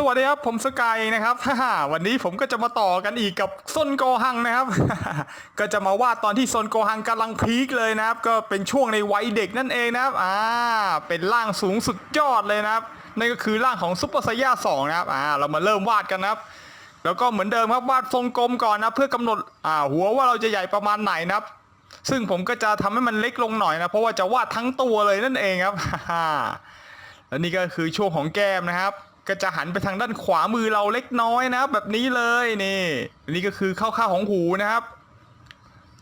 สวัสดีครับ ผมสกายนะครับวันนี้ผมก็จะมาต่อกันอีกกับซนโกหังนะครับ ก็จะมาวาดตอนที่ซนโกหังกำลังพีคเลยนะครับ ก็เป็นช่วงในวัยเด็กนั่นเองนะครับอ่าเป็นร่างสูงสุดยอดเลยนะครับนั่นก็คือร่างของซุปเปอร์ไซย่าสองนะครับอ่าเรามาเริ่มวาดกันนะครับ แล้วก็เหมือนเดิมครับวาดทรงกลมก่อนนะเพื่อกำหนดอ่าหัวว่าเราจะใหญ่ประมาณไหนนะครับ ซึ่งผมก็จะทำให้มันเล็กลงหน่อยนะเพราะว่าจะวาดทั้งตัวเลยนั่นเองครับแล้วนี่ก็คือช่วงของแก้มนะครับ ก็จะหันไปทางด้านขวามือเราเล็กน้อยนะครับ แบบนี้เลยนี่นี่ก็คือข้าๆของหูนะครับ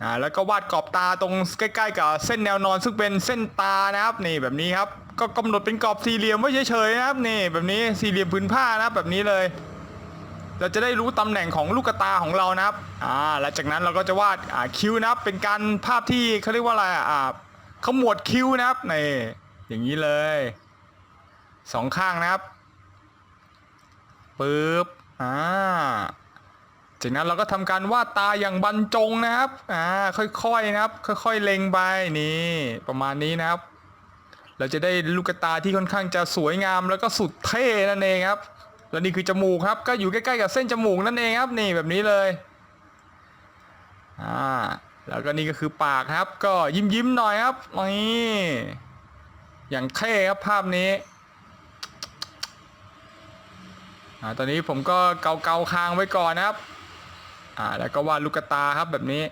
อ่าแล้วก็วาดกรอบตาตรงใกล้ๆกับเส้นแนวนอนซึ่งเป็นเส้นตานะครับนี่แบบนี้ครับก็กำหนดเป็นกรอบสี่เหลี่ยมไว้เฉยๆนะครับนี่แบบนี้สี่เหลี่ยมพื้นผ้านะครับแบบนี้เลย เราจะได้รู้ตำแหน่งของลูกตาของเรานะครับอ่าแล้วจากนั้นเราก็จะวาดอ่าคิ้วนะครับเป็นการภาพที่เขาเรียกว่าอะไรอะอ่าขมวดคิ้วนะครับนี่อย่างนี้เลยสองข้างนะครับ ปึ๊บอ่าจากนั้นเราก็ทำการวาดตาอย่างบรรจงนะครับอ่าค่อยๆนะครับ ค่อยๆเล็งไปนี่ประมาณนี้นะครับ เราจะได้ลูกตาที่ค่อนข้างจะสวยงามแล้วก็สุดเท่นั่นเองครับ แล้วนี่คือจมูกครับ ก็อยู่ใกล้ๆกับเส้นจมูกนั่นเองครับ นี่แบบนี้เลยอ่าแล้วก็นี่ก็คือปากครับ ก็ยิ้มยิ้มๆหน่อยครับนี่อย่างเท่ครับภาพนี้ อ่าตอนนี้ผมก็เกาเกาคางไว้ก่อนนะครับ อ่าแล้วก็วาดลูกตาครับแบบนี้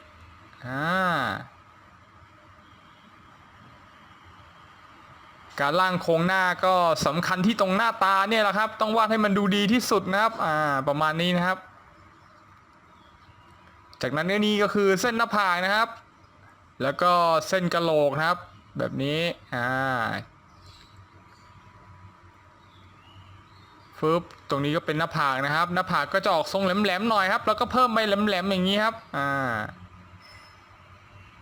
อ่าการล่างโครงหน้าก็สำคัญที่ตรงหน้าตาเนี่ยแหละครับ ต้องวาดให้มันดูดีที่สุดนะครับอ่าประมาณนี้นะครับ จากนั้นก็นี่ก็คือเส้นหน้าผากนะครับ แล้วก็เส้นกระโหลกนะครับ แบบนี้อ่า ฟึบตรงนี้ก็เป็นหน้าผากนะครับ หน้าผากก็จะออกทรงแหลมๆหน่อยครับ แล้วก็เพิ่มไปแหลมๆอย่างนี้ครับ อ่า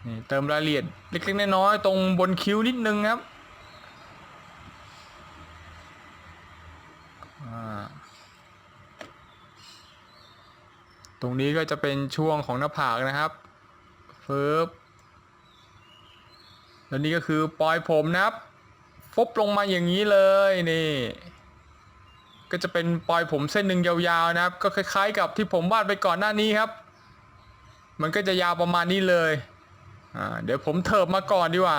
นี่เติมรายละเอียดเล็กๆน้อยๆตรงบนคิ้วนิดนึงครับอ่าตรงนี้ก็จะเป็นช่วงของหน้าผากนะครับฟึบแล้วนี่ก็คือปลอยผมนะครับฟบลงมาอย่างนี้เลยนี่ ก็จะเป็นปลอยผมเส้นหนึ่งยาวๆนะครับ ก็คล้ายๆ กับที่ผมวาดไปก่อนหน้านี้ครับ มันก็จะยาวประมาณนี้เลยอ่าเดี๋ยวผมเถิบมาก่อนดีกว่า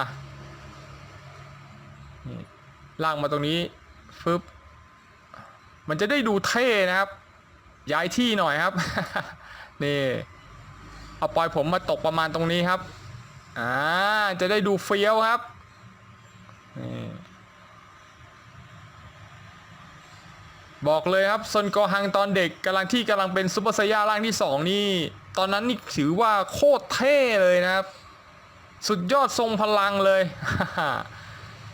นี่ากมาตรงนี้ฟึบมันจะได้ดูเท่นะครับ ย้ายที่หน่อยครับ นี่เอาปล่อยผมมาตกประมาณตรงนี้ครับ อ่า จะได้ดูเฟี้ยวครับนี่ บอกเลยครับซนโกฮังตอนเด็กกำลังที่กำลังเป็นซูเปอร์ไซย่าร่างที่สองนี่ ตอนนั้นนี่ถือว่าโคตรเท่เลยนะครับ สุดยอดทรงพลังเลย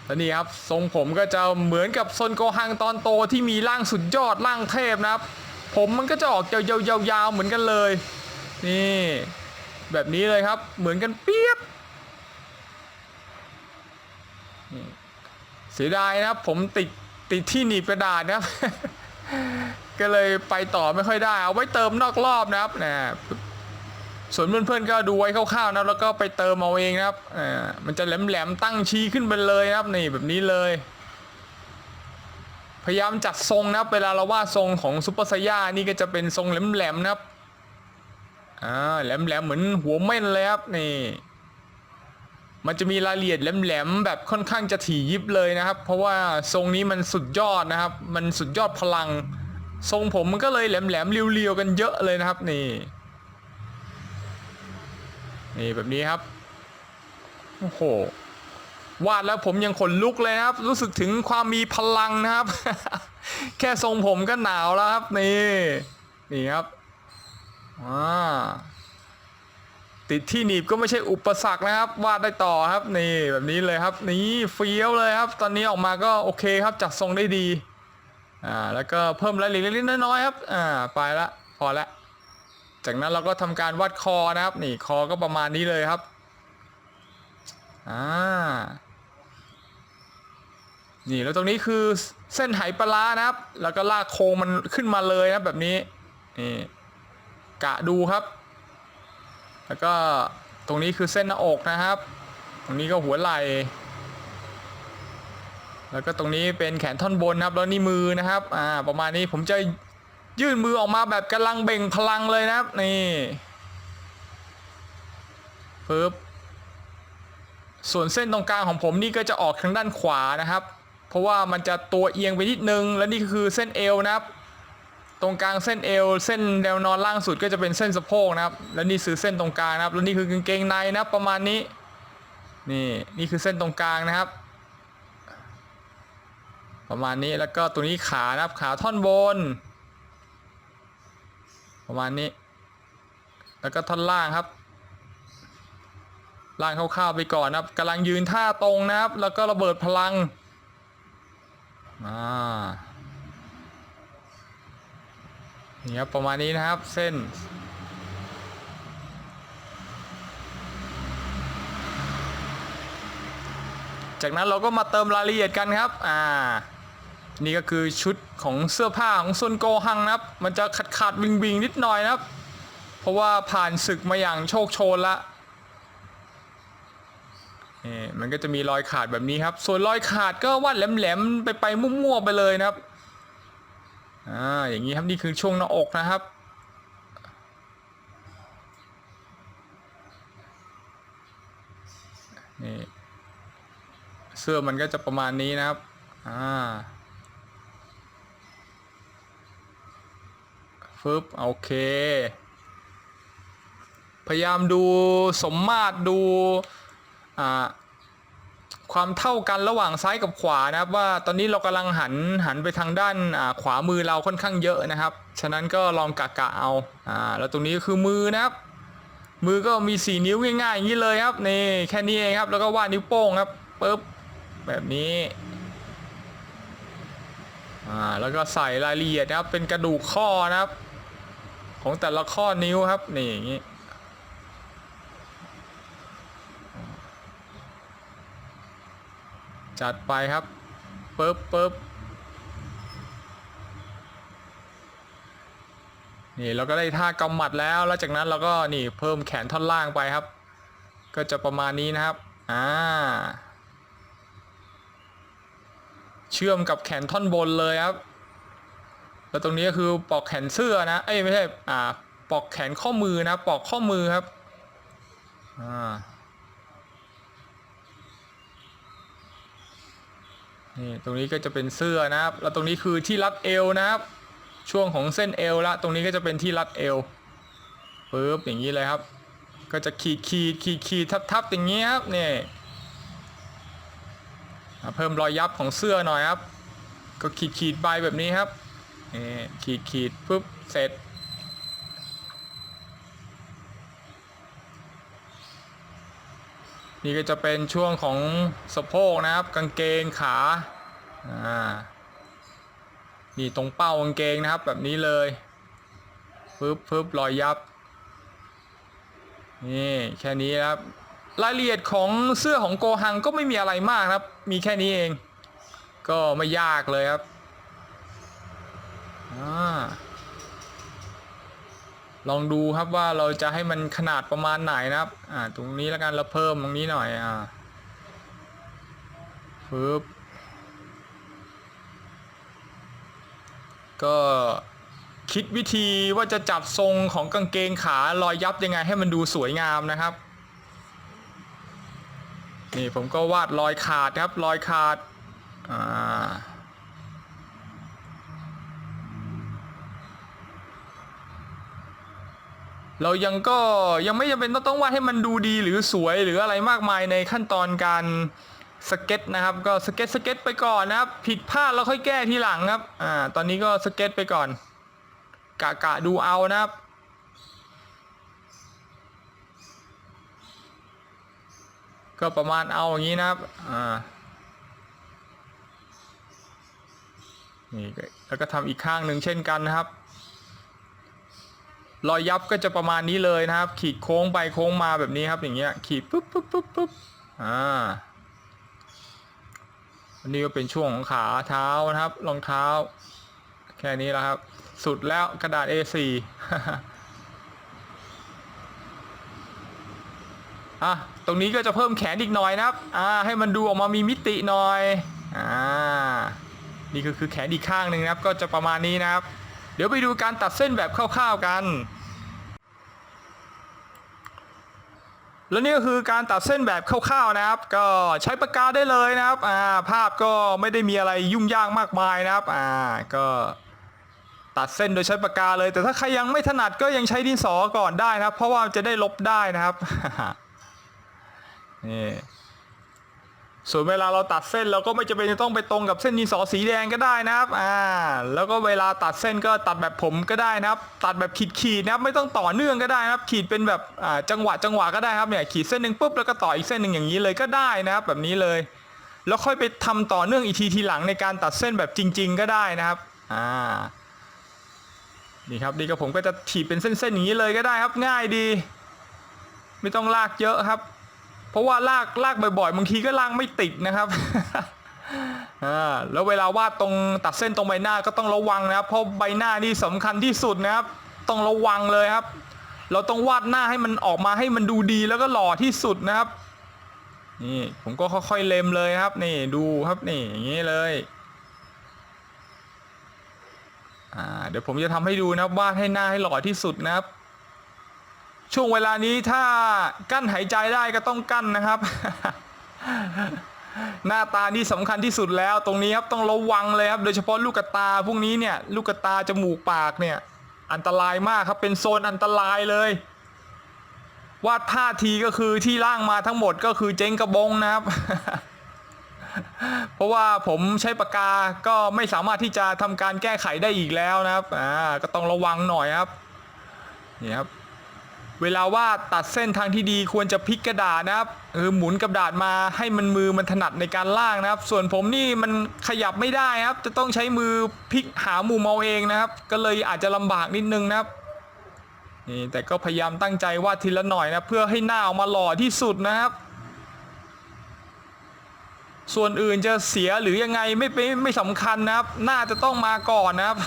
แล้วนี่ครับทรงผมก็จะเหมือนกับซนโกฮังตอนโตที่มีร่างสุดยอดร่างเทพนะครับ ผมมันก็จะออกยาวๆๆๆเหมือนกันเลย นี่ แบบนี้เลยครับเหมือนกันเปียบเสียดายนะครับผมติด ติดที่หนีบกระดาษนะครับ ก็เลยไปต่อไม่ค่อยได้ เอาไว้เติมนอกรอบนะครับนะส่วนเพื่อนๆก็ดูไว้คร่าวๆนะแล้วก็ไปเติมเอาเองนะครับอ่ามันจะแหลมๆตั้งชี้ขึ้นไปเลยนะครับนี่แบบนี้เลย พยายามจัดทรงนะครับเวลาเราวาดทรงของซุปเปอร์ไซย่านี่ก็จะเป็นทรงแหลมๆนะครับอ่าแหลมๆเหมือนหัวเม่นเลยครับนี่ มันจะมีรายละเอียดแหลมๆแบบค่อนข้างจะถี่ยิบเลยนะครับ เพราะว่าทรงนี้มันสุดยอดนะครับ มันสุดยอดพลัง ทรงผมมันก็เลยแหลมๆเรียวๆกันเยอะเลยนะครับนี่ นี่แบบนี้ครับโอ้โหวาดแล้วผมยังขนลุกเลยครับ รู้สึกถึงความมีพลังนะครับ แค่ทรงผมก็หนาวแล้วครับนี่นี่ครับอ่า ติดที่หนีบก็ไม่ใช่อุปสรรคนะครับ วาดได้ต่อครับนี่แบบนี้เลยครับ นี่เฟี้ยวเลยครับ ตอนนี้ออกมาก็โอเคครับจัดทรงได้ดีอ่าแล้วก็เพิ่มรายละเอียดเล็กๆน้อยๆครับอ่าไปละพอละ จากนั้นเราก็ทำการวาดคอนะครับ นี่คอก็ประมาณนี้เลยครับอ่านี่แล้วตรงนี้คือเส้นไหปลาร้านะครับ แล้วก็ลากโครงมันขึ้นมาเลยนะแบบนี้นี่กะดูครับ แล้วก็ตรงนี้คือเส้นหน้าอกนะครับ ตรงนี้ก็หัวไหล่ แล้วก็ตรงนี้เป็นแขนท่อนบนนะครับ แล้วนี่มือนะครับ อ่า ประมาณนี้ผมจะยื่นมือออกมาแบบกำลังเบ่งพลังเลยนะครับ นี่ปึ๊บ ส่วนเส้นตรงกลางของผมนี่ก็จะออกทางด้านขวานะครับ เพราะว่ามันจะตัวเอียงไปนิดนึง และนี่คือเส้นเอวนะครับ ตรงกลางเส้นเอวเส้นแนวนอนล่างสุดก็จะเป็นเส้นสะโพกนะครับ และนี่คือเส้นตรงกลางนะครับ และนี่คือกางเกงในนะครับประมาณนี้ นี่นี่คือเส้นตรงกลางนะครับ ประมาณนี้แล้วก็ตัวนี้ขานะครับขาท่อนบน ประมาณนี้ แล้วก็ท่อนล่างครับ ล่างคร่าวๆไปก่อนนะครับกำลังยืนท่าตรงนะครับ แล้วก็ระเบิดพลังอ่า นี่ครับประมาณนี้นะครับเส้น จากนั้นเราก็มาเติมรายละเอียดกันครับอ่านี่ก็คือชุดของเสื้อผ้าของซุนโกฮังนะครับ มันจะขาดขาดวิงวิงนิดหน่อยนะครับ เพราะว่าผ่านศึกมาอย่างโชคโชนละนี่มันก็จะมีรอยขาดแบบนี้ครับ ส่วนรอยขาดก็วาดแหลมๆไปไปมั่วๆไปเลยนะครับ อ่าอย่างนี้ครับนี่คือช่วงหน้าอกนะครับ นี่เสื้อมันก็จะประมาณนี้นะครับ อ่าฟึบโอเค พยายามดูสมมาตรดู อ่า ความเท่ากันระหว่างซ้ายกับขวานะครับว่าตอนนี้เรากำลังหันหันไปทางด้านขวามือเราค่อนข้างเยอะนะครับ ฉะนั้นก็ลองกะกะเอาอ่าแล้วตรงนี้ก็คือมือนะครับ มือก็มี 4 นิ้วง่ายๆอย่างนี้เลยครับนี่แค่นี้เองครับแล้วก็วาดนิ้วโป้งครับปึ๊บแบบนี้อ่าแล้วก็ใส่รายละเอียดนะครับเป็นกระดูกข้อนะครับ ของแต่ละข้อนิ้วครับนี่อย่างนี้ จัดไปครับปึ๊บปึ๊บนี่เราก็ได้ท่ากำหมัดแล้วแล้วจากนั้นเราก็นี่เพิ่มแขนท่อนล่างไปครับ ก็จะประมาณนี้นะครับอ่าเชื่อมกับแขนท่อนบนเลยครับ แล้วตรงนี้ก็คือปอกแขนเสื้อนะ เอ้ยไม่ใช่ อ่า ปอกแขนข้อมือนะ ปอกข้อมือครับ อ่า นี่ตรงนี้ก็จะเป็นเสื้อนะครับ แล้วตรงนี้คือที่รัดเอวนะครับ ช่วงของเส้นเอวละตรงนี้ก็จะเป็นที่รัดเอวปึ๊บอย่างนี้เลยครับ ก็จะขีดขีดขีดขีดทับทับอย่างนี้ครับนี่เพิ่มรอยยับของเสื้อหน่อยครับ ก็ขีดขีดใบแบบนี้ครับนี่ขีดขีดปุ๊บเสร็จ นี่ก็จะเป็นช่วงของสะโพกนะครับ กางเกงขาอ่านี่ตรงเป้ากางเกงนะครับแบบนี้เลยปึ๊บปึ๊บรอยยับนี่แค่นี้ครับรายละเอียดของเสื้อของโกฮังก็ไม่มีอะไรมากครับ มีแค่นี้เอง ก็ไม่ยากเลยครับอ่า ลองดูครับว่าเราจะให้มันขนาดประมาณไหนนะครับอ่าตรงนี้แล้วกันเราเพิ่มตรงนี้หน่อยอ่าปึ๊บก็คิดวิธีว่าจะจัดทรงของกางเกงขารอยยับยังไงให้มันดูสวยงามนะครับ นี่ผมก็วาดรอยขาดครับรอยขาดอ่า เรายังก็ยังไม่จำเป็นต้องต้องวาดให้มันดูดีหรือสวยหรืออะไรมากมายในขั้นตอนการสเก็ตนะครับ ก็สเก็ตสเก็ตไปก่อนนะครับ ผิดพลาดแล้วค่อยแก้ทีหลังครับอ่าตอนนี้ก็สเก็ตไปก่อน กะกะดูเอานะครับก็ประมาณเอาอย่างนี้นะครับ อ่า นี่แล้วก็ทำอีกข้างหนึ่งเช่นกันนะครับ รอยยับก็จะประมาณนี้เลยนะครับ ขีดโค้งไปโค้งมาแบบนี้ครับอย่างเงี้ยขีดปุ๊บปุ๊บปุ๊บปุ๊บอ่าอันนี้ก็เป็นช่วงของขาเท้านะครับรองเท้า แค่นี้แล้วครับ สุดแล้วกระดาษ A4 อะตรงนี้ก็จะเพิ่มแขนอีกหน่อยนะครับอ่าให้มันดูออกมามีมิติหน่อยอ่านี่ก็คือแขนอีกข้างหนึ่งนะครับ ก็จะประมาณนี้นะครับ ดี๋ยวไปดูการตัดเส้นแบบคร่าวๆกัน แล้วนี่ก็คือการตัดเส้นแบบคร่าวๆนะครับ ก็ใช้ปากกาได้เลยนะครับอ่าภาพก็ไม่ได้มีอะไรยุ่งยากมากมายนะครับอ่าก็ตัดเส้นโดยใช้ปากกาเลย แต่ถ้าใครยังไม่ถนัดก็ยังใช้ดินสอก่อนได้นะครับ เพราะว่าจะได้ลบได้นะครับนี่ ส่วนเวลาเราตัดเส้นเราก็ไม่จำเป็นจะต้องไปตรงกับเส้นดินสอสีแดงก็ได้นะครับอ่าแล้วก็เวลาตัดเส้นก็ตัดแบบผมก็ได้นะครับ ตัดแบบขีดขีดนะครับไม่ต้องต่อเนื่องก็ได้นะครับ ขีดเป็นแบบอ่าจังหวะจังหวะก็ได้ครับเนี่ยขีดเส้นหนึ่งปุ๊บแล้วก็ต่ออีกเส้นหนึ่งอย่างนี้เลยก็ได้นะครับ แบบนี้เลย แล้วค่อยไปทำต่อเนื่องอีกทีทีหลังในการตัดเส้นแบบจริง ๆ ก็ได้นะครับอ่านี่ครับนี่ก็ผมก็จะขีดเป็นเส้นๆอย่างนี้เลยก็ได้ครับง่ายดี ไม่ต้องลากเยอะครับ เพราะว่าลากลากบ่อยๆบางทีก็ลากไม่ติดนะครับอ่าแล้วเวลาวาดตรงตัดเส้นตรงใบหน้าก็ต้องระวังนะครับ เพราะใบหน้านี่สำคัญที่สุดนะครับ ต้องระวังเลยครับ เราต้องวาดหน้าให้มันออกมาให้มันดูดีแล้วก็หล่อที่สุดนะครับ นี่ผมก็ค่อยๆเล็มเลยครับ นี่ดูครับนี่อย่างนี้เลยอ่าเดี๋ยวผมจะทำให้ดูนะครับวาดให้หน้าให้หล่อที่สุดนะครับ ช่วงเวลานี้ถ้ากั้นหายใจได้ก็ต้องกั้นนะครับ หน้าตานี่สำคัญที่สุดแล้ว ตรงนี้ครับต้องระวังเลยครับ โดยเฉพาะลูกตาพวกนี้เนี่ย ลูกตาจมูกปากเนี่ย อันตรายมากครับเป็นโซนอันตรายเลยวาดผ้าทีก็คือที่ล่างมาทั้งหมดก็คือเจ๊งกระบงนะครับ เพราะว่าผมใช้ปากกาก็ไม่สามารถที่จะทำการแก้ไขได้อีกแล้วนะครับอ่าก็ต้องระวังหน่อยครับนี่ครับ เวลาวาดตัดเส้นทางที่ดีควรจะพลิกกระดาษนะครับเออหมุนกระดาษมาให้มันมือมันถนัดในการล่างนะครับ ส่วนผมนี่มันขยับไม่ได้ครับ จะต้องใช้มือพลิกหามุมเอาเองนะครับ ก็เลยอาจจะลำบากนิดนึงนะครับนี่แต่ก็พยายามตั้งใจวาดทีละหน่อยนะเพื่อให้หน้าออกมาหล่อที่สุดนะครับ ส่วนอื่นจะเสียหรือยังไงไม่ไม่ไม่สำคัญนะครับ หน้าจะต้องมาก่อนนะครับ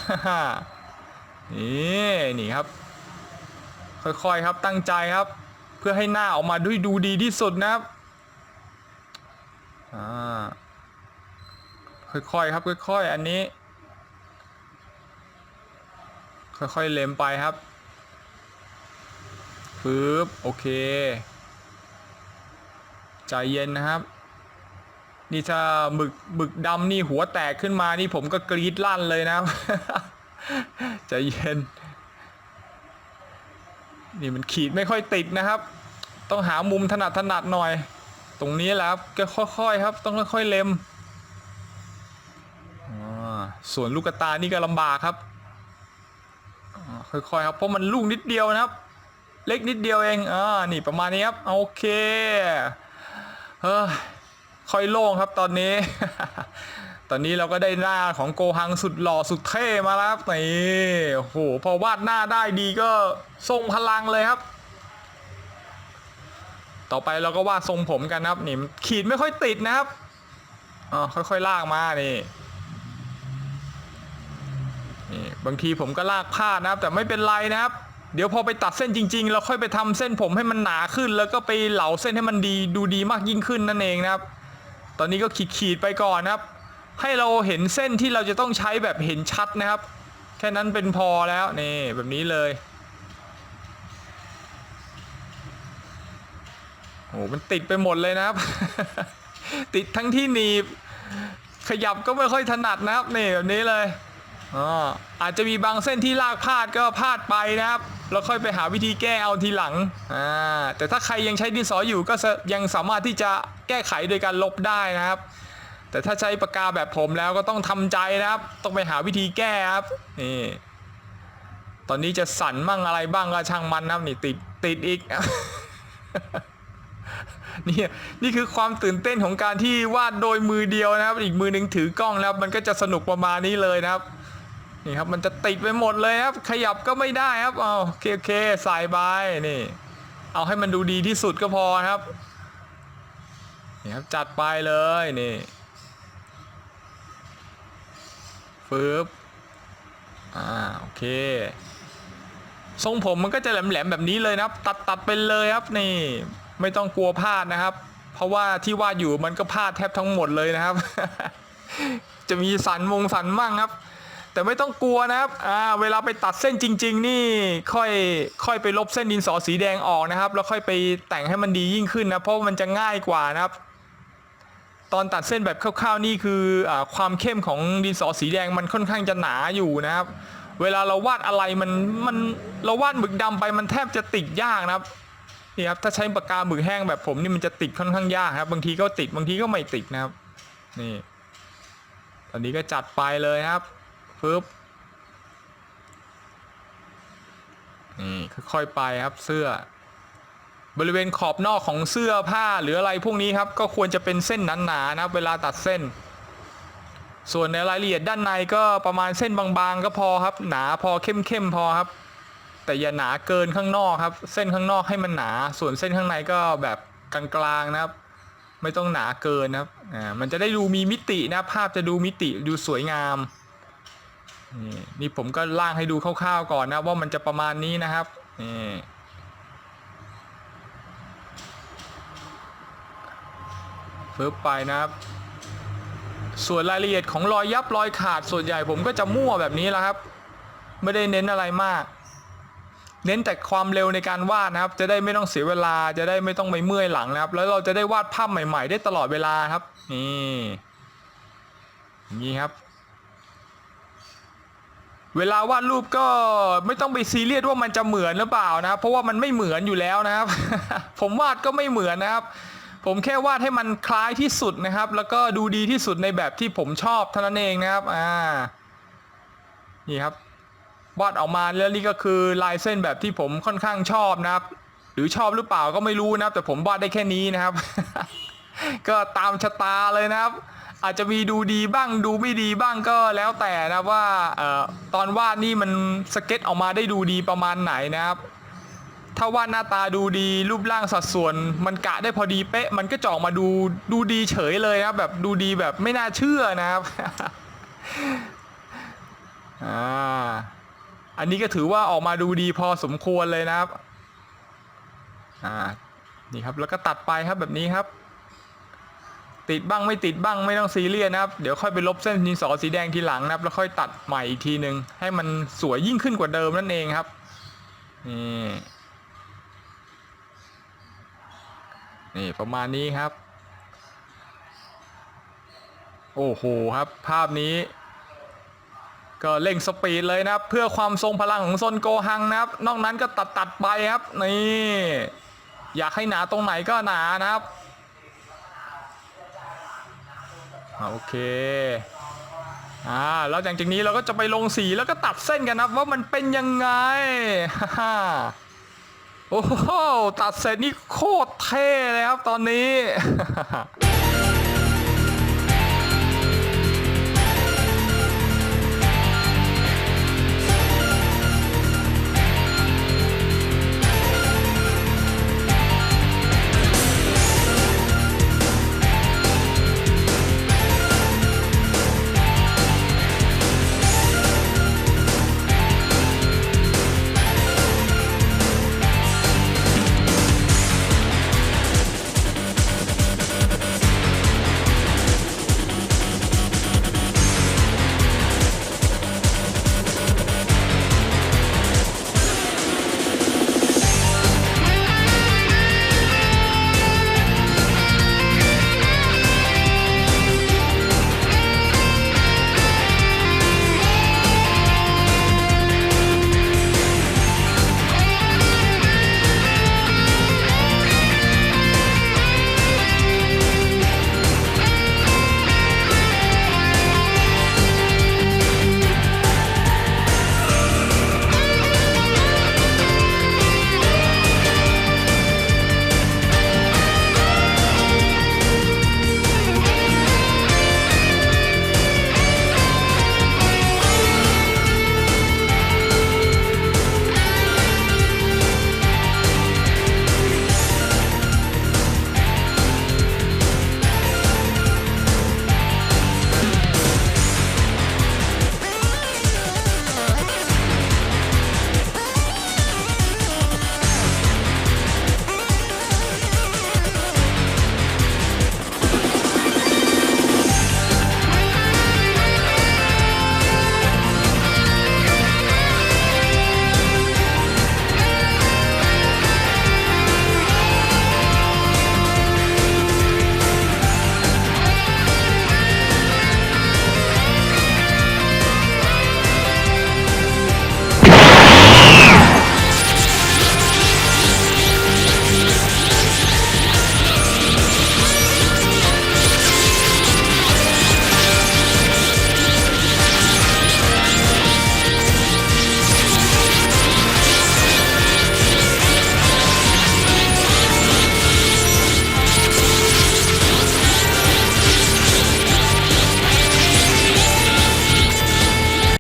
นี่นี่ครับ ค่อยๆครับตั้งใจครับ เพื่อให้หน้าออกมาด้วยดูดีที่สุดนะครับอ่าค่อยๆครับค่อยๆอันนี้ ค่อยๆเล็มไปครับปึ๊บโอเค ใจเย็นนะครับ นี่ถ้าหมึกหมึกดำนี่หัวแตกขึ้นมานี่ผมก็กรี๊ดลั่นเลยนะครับ ใจเย็น นี่มันขีดไม่ค่อยติดนะครับ ต้องหามุมถนัดถนัดหน่อย ตรงนี้แหละครับก็ค่อยๆครับ ต้องค่อยๆเล็มส่วนลูกตานี่ก็ลำบากครับค่อยๆครับเพราะมันลูกนิดเดียวนะครับ เล็กนิดเดียวเองอ่านี่ประมาณนี้ครับโอเคเฮ้ยค่อยโล่งครับตอนนี้ ตอนนี้เราก็ได้หน้าของโกฮังสุดหล่อสุดเท่มาแล้วครับนี่โอ้โหพอวาดหน้าได้ดีก็ทรงพลังเลยครับ ต่อไปเราก็วาดทรงผมกันครับนี่ขีดไม่ค่อยติดนะครับอ๋อค่อยๆลากมานี่นี่บางทีผมก็ลากพลาดนะครับ แต่ไม่เป็นไรนะครับ เดี๋ยวพอไปตัดเส้นจริง ๆ เราค่อยไปทำเส้นผมให้มันหนาขึ้น แล้วก็ไปเหลาเส้นให้มันดีดูดีมากยิ่งขึ้นนั่นเองนะครับ ตอนนี้ก็ขีดขีดๆไปก่อนนะครับ ให้เราเห็นเส้นที่เราจะต้องใช้แบบเห็นชัดนะครับ แค่นั้นเป็นพอแล้วนี่แบบนี้เลยโอ้มันติดไปหมดเลยนะครับ ติดทั้งที่หนีบ ขยับก็ไม่ค่อยถนัดนะครับนี่แบบนี้เลยอ๋ออาจจะมีบางเส้นที่ลากพลาดก็พลาดไปนะครับแล้วค่อยไปหาวิธีแก้เอาทีหลังอ่าแต่ถ้าใครยังใช้ดินสออยู่ก็ยังสามารถที่จะแก้ไขโดยการลบได้นะครับ แต่ถ้าใช้ปากกาแบบผมแล้วก็ต้องทำใจนะครับ ต้องไปหาวิธีแก้ครับนี่ตอนนี้จะสั่นมั่งอะไรบ้างก็ช่างมันนะนี่ติดติดอีกนี่นี่คือความตื่นเต้นของการที่วาดโดยมือเดียวนะครับ อีกมือหนึ่งถือกล้องนะครับ มันก็จะสนุกประมาณนี้เลยนะครับนี่ครับมันจะติดไปหมดเลยครับ ขยับก็ไม่ได้ครับเอาโอเคโอเคใส่ใบนี่ เอาให้มันดูดีที่สุดก็พอครับนี่ครับจัดไปเลยนี่ ฟืบอ่าโอเค ทรงผมมันก็จะแหลมๆแบบนี้เลยนะครับ ตัดตัดไปเลยครับนี่ ไม่ต้องกลัวพลาดนะครับ เพราะว่าที่วาดอยู่มันก็พลาดแทบทั้งหมดเลยนะครับ จะมีสันมงสันมั่งครับ แต่ไม่ต้องกลัวนะครับอ่าเวลาไปตัดเส้นจริง ๆ นี่ค่อยค่อยไปลบเส้นดินสอสีแดงออกนะครับ แล้วค่อยไปแต่งให้มันดียิ่งขึ้นนะเพราะมันจะง่ายกว่านะครับ ตอนตัดเส้นแบบคร่าวๆนี่คืออความเข้มของดินสอสีแดงมันค่อนข้างจะหนาอยู่นะครับ เวลาเราวาดอะไรมันมันเราวาดหมึกดำไปมันแทบจะติดยากนะครับนี่ครับถ้าใช้ปากกาหมึกแห้งแบบผมนี่มันจะติดค่อนข้างยากครับ บางทีก็ติดบางทีก็ไม่ติดนะครับนี่ตอนนี้ก็จัดไปเลยครับปึ๊บนี่ค่อยๆไปครับเสื้อ บริเวณขอบนอกของเสื้อผ้าหรืออะไรพวกนี้ครับ ก็ควรจะเป็นเส้นหนาๆนะเวลาตัดเส้น ส่วนในรายละเอียดด้านในก็ประมาณเส้นบางๆก็พอครับ หนาพอเข้มๆพอครับ แต่อย่าหนาเกินข้างนอกครับ เส้นข้างนอกให้มันหนา ส่วนเส้นข้างในก็แบบกลางๆนะครับ ไม่ต้องหนาเกินนะครับอ่ามันจะได้ดูมีมิตินะภาพจะดูมิติดูสวยงามนี่นี่ผมก็ล่างให้ดูคร่าวๆก่อนนะว่ามันจะประมาณนี้นะครับนี่ ฟึบไปนะครับ ส่วนรายละเอียดของรอยยับรอยขาดส่วนใหญ่ผมก็จะมั่วแบบนี้แหละครับ ไม่ได้เน้นอะไรมาก เน้นแต่ความเร็วในการวาดนะครับ จะได้ไม่ต้องเสียเวลาจะได้ไม่ต้องไปเมื่อยหลังนะครับ แล้วเราจะได้วาดภาพใหม่ ๆ ได้ตลอดเวลาครับนี่นี้ครับเวลาวาดรูปก็ไม่ต้องไปซีเรียสว่ามันจะเหมือนหรือเปล่านะครับ เพราะว่ามันไม่เหมือนอยู่แล้วนะครับ ผมวาดก็ไม่เหมือนนะครับ ผมแค่วาดให้มันคล้ายที่สุดนะครับ แล้วก็ดูดีที่สุดในแบบที่ผมชอบเท่านั้นเองนะครับอ่านี่ครับ วาดออกมาแล้วนี่ก็คือลายเส้นแบบที่ผมค่อนข้างชอบนะครับ หรือชอบหรือเปล่าก็ไม่รู้นะครับ แต่ผมวาดได้แค่นี้นะครับ ก็ตามชะตาเลยนะครับ อาจจะมีดูดีบ้างดูไม่ดีบ้างก็แล้วแต่นะว่าออตอนวาดนี่มันสเก็ตออกมาได้ดูดีประมาณไหนนะครับ ถ้าว่าหน้าตาดูดีรูปร่างสัดส่วน มันกะได้พอดีเป๊ะ มันก็จะออกมาดูดูดีเฉยเลยนะครับ แบบดูดีแบบไม่น่าเชื่อนะครับอ่าอันนี้ก็ถือว่าออกมาดูดีพอสมควรเลยนะครับอ่านี่ครับแล้วก็ตัดไปครับแบบนี้ครับ ติดบ้างไม่ติดบ้างไม่ต้องซีเรียสนะครับ เดี๋ยวค่อยไปลบเส้นดินสอสีแดงทีหลังนะครับ แล้วค่อยตัดใหม่อีกทีหนึ่งให้มันสวยยิ่งขึ้นกว่าเดิมนั่นเองครับนี่ นี่ประมาณนี้ครับ โอ้โหครับ ภาพนี้ ก็เร่งสปีดเลยนะครับ เพื่อความทรงพลังของซนโกฮังนะครับ นอกนั้นก็ตัดตัดไปครับ นี่ อยากให้หนาตรงไหนก็หนานะครับโอเคอ่าแล้วหลังจากนี้เราก็จะไปลงสีแล้วก็ตัดเส้นกันนะว่ามันเป็นยังไงฮ่า โอ้โหตัดเสร็จนี่โคตรเท่เลยครับตอนนี้